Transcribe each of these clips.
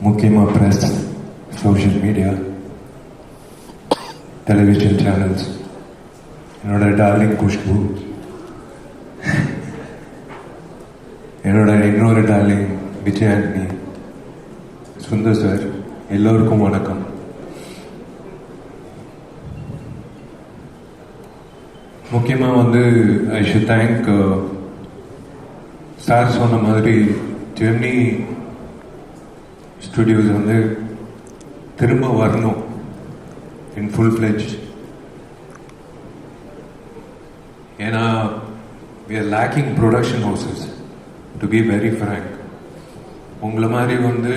முக்கியமாக press social media television channels என்னோட darling Khushbu என்னோட இன்னொரு டார்லிங் விஜய் ஆண்டனி சுந்தர் சார் எல்லோருக்கும் வணக்கம். முக்கியமாக வந்து ஐ ஷுட் தேங்க் சார் சொன்ன மாதிரி ஜெர்னி ஸ்டுடியோஸ் வந்து திரும்ப வரணும் இன் ஃபுல் ஃப்ளெஜ் ஏன்னா we are lacking production houses to be very frank உங்களை மாதிரி வந்து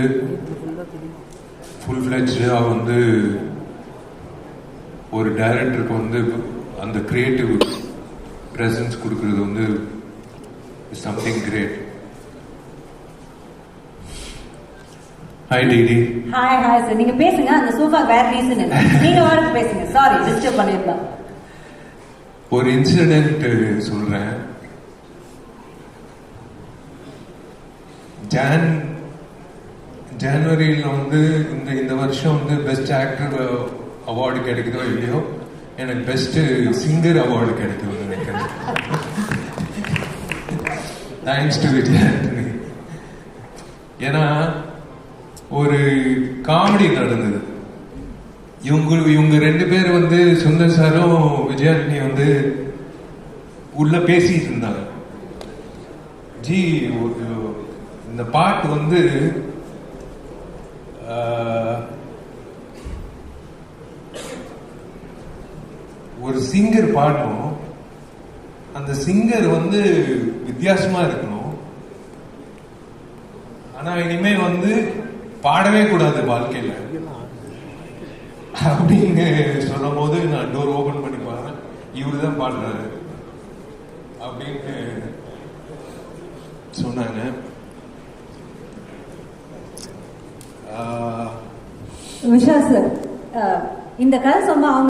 ஃபுல் ஃப்ளெஜாக வந்து ஒரு டைரக்டருக்கு வந்து அந்த க்ரியேட்டிவ் ப்ரெசன்ஸ் கொடுக்குறது வந்து something great hi DD hi hi sir நீங்க பேசுங்க. அந்த சோஃபா வேற ரீசன் இல்லை. நீங்க வாடகை பேசுங்க. சாரி டிஸ்டர்ப் பண்ணிருந்தோம் ஒரு இன்சிடென்ட் சொல்றேன். ஜான் ஜனவரியில் வந்து இந்த இந்த வருஷம் வந்து பெஸ்ட் ஆக்டர் அவார்டு கிடைக்குதோ இல்லையோ? எனக்கு பெஸ்ட் சிங்கர் அவார்டு கிடைக்கும்னு நினைக்கிறேன். தேங்க்ஸ் டு விஜய் ஆண்டனி ஏன்னா ஒரு காமெடி நடந்தது. இவங்க இவங்க ரெண்டு பேர் வந்து சுந்தர் சாரும் விஜயாண்டனி வந்து உள்ள பேசிட்டு இருந்தாங்க. ஜி ஒரு இந்த பாட்டு வந்து ஒரு சிங்கர் பாடணும். அந்த சிங்கர் வந்து வித்தியாசமா இருக்கணும். ஆனா இனிமே வந்து பாடவே கூடாது வாழ்க்கையில. அப்படின்னு சொல்லும் போது நான் டோர் ஓபன் பண்ணி பாடுறேன். இவரு தான் பாடுறாரு. அப்படின்னு சொன்னாங்க. ஆஹ் விஷா சார் இந்த கதை சொன்னா அவங்க